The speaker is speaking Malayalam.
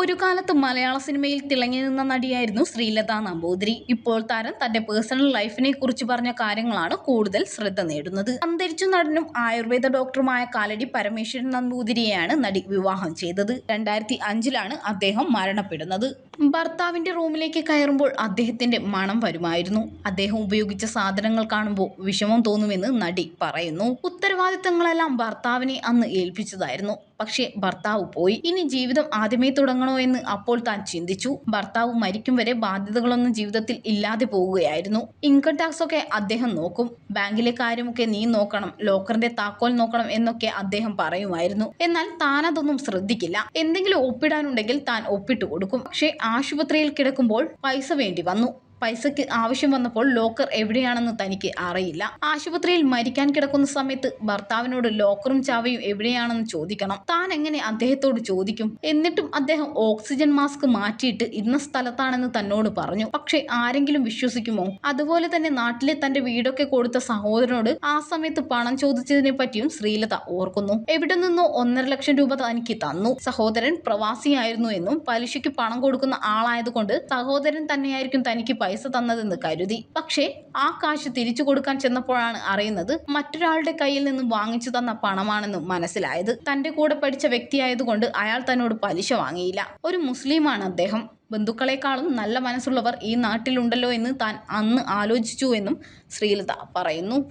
ഒരു കാലത്ത് മലയാള സിനിമയിൽ തിളങ്ങി നിന്ന നടിയായിരുന്നു ശ്രീലത നമ്പൂതിരി. ഇപ്പോൾ താരം തന്റെ പേഴ്സണൽ ലൈഫിനെ കുറിച്ച് പറഞ്ഞ കാര്യങ്ങളാണ് കൂടുതൽ ശ്രദ്ധ നേടുന്നത്. അന്തരിച്ച നടനും ആയുർവേദ ഡോക്ടറുമായ കാലടി പരമേശ്വരൻ നമ്പൂതിരിയെയാണ് നടി വിവാഹം ചെയ്തത്. രണ്ടായിരത്തി അഞ്ചിലാണ് അദ്ദേഹം മരണപ്പെടുന്നത്. ഭർത്താവിന്റെ റൂമിലേക്ക് കയറുമ്പോൾ അദ്ദേഹത്തിന്റെ മണം വരുമായിരുന്നു. അദ്ദേഹം ഉപയോഗിച്ച സാധനങ്ങൾ കാണുമ്പോൾ വിഷമം തോന്നുമെന്ന് നടി പറയുന്നു. ഉത്തരവാദിത്തങ്ങളെല്ലാം ഭർത്താവിനെ അന്ന് ഏൽപ്പിച്ചതായിരുന്നു. പക്ഷേ ഭർത്താവ് പോയി. ഇനി ജീവിതം ആദ്യമേ തുടങ്ങണോ എന്ന് അപ്പോൾ താൻ ചിന്തിച്ചു. ഭർത്താവ് മരിക്കും വരെ ബാധ്യതകളൊന്നും ജീവിതത്തിൽ ഇല്ലാതെ പോവുകയായിരുന്നു ഇൻകം ടാക്സ് ഒക്കെ അദ്ദേഹം നോക്കും. ബാങ്കിലെ കാര്യമൊക്കെ നീ നോക്കണം ലോക്കറിന്റെ താക്കോൽ നോക്കണം എന്നൊക്കെ അദ്ദേഹം പറയുമായിരുന്നു. എന്നാൽ താൻ അതൊന്നും ശ്രദ്ധിക്കില്ല. എന്തെങ്കിലും ഒപ്പിടാനുണ്ടെങ്കിൽ താൻ ഒപ്പിട്ട് കൊടുക്കും പക്ഷേ ആശുപത്രിയിൽ കിടക്കുമ്പോൾ പൈസ വേണ്ടി വന്നു. പൈസയ്ക്ക് ആവശ്യം വന്നപ്പോൾ ലോക്കർ എവിടെയാണെന്ന് തനിക്ക് അറിയില്ല. ആശുപത്രിയിൽ മരിക്കാൻ കിടക്കുന്ന സമയത്ത് ഭർത്താവിനോട് ലോക്കറും ചാവയും എവിടെയാണെന്ന് ചോദിക്കണം. താൻ എങ്ങനെ അദ്ദേഹത്തോട് ചോദിക്കും? എന്നിട്ടും അദ്ദേഹം ഓക്സിജൻ മാസ്ക് മാറ്റിയിട്ട് ഇന്ന സ്ഥലത്താണെന്ന് തന്നോട് പറഞ്ഞു. പക്ഷെ ആരെങ്കിലും വിശ്വസിക്കുമോ? അതുപോലെ തന്നെ നാട്ടിലെ തന്റെ വീടൊക്കെ കൊടുത്ത സഹോദരനോട് ആ സമയത്ത് പണം ചോദിച്ചതിനെ പറ്റിയും ശ്രീലത ഓർക്കുന്നു. എവിടെ നിന്നോ ഒന്നര ലക്ഷം രൂപ തനിക്ക് തന്നു. സഹോദരൻ പ്രവാസിയായിരുന്നു എന്നും പലിശയ്ക്ക് പണം കൊടുക്കുന്ന ആളായതുകൊണ്ട് സഹോദരൻ തന്നെയായിരിക്കും തനിക്ക് പൈസ തന്നതെന്ന് കരുതി. പക്ഷേ ആ കാശ് തിരിച്ചു കൊടുക്കാൻ ചെന്നപ്പോഴാണ് അറിയുന്നത് മറ്റൊരാളുടെ കയ്യിൽ നിന്ന് വാങ്ങിച്ചു തന്ന പണമാണെന്ന് മനസ്സിലായത്. തന്റെ കൂടെ പഠിച്ച വ്യക്തിയായതുകൊണ്ട് അയാൾ തന്നോട് പലിശ വാങ്ങിയില്ല. ഒരു മുസ്ലിമാണ് അദ്ദേഹം. ബന്ധുക്കളെക്കാളും നല്ല മനസ്സുള്ളവർ ഈ നാട്ടിലുണ്ടല്ലോ എന്ന് താൻ അന്ന് ആലോചിച്ചു എന്നും ശ്രീലത പറയുന്നു.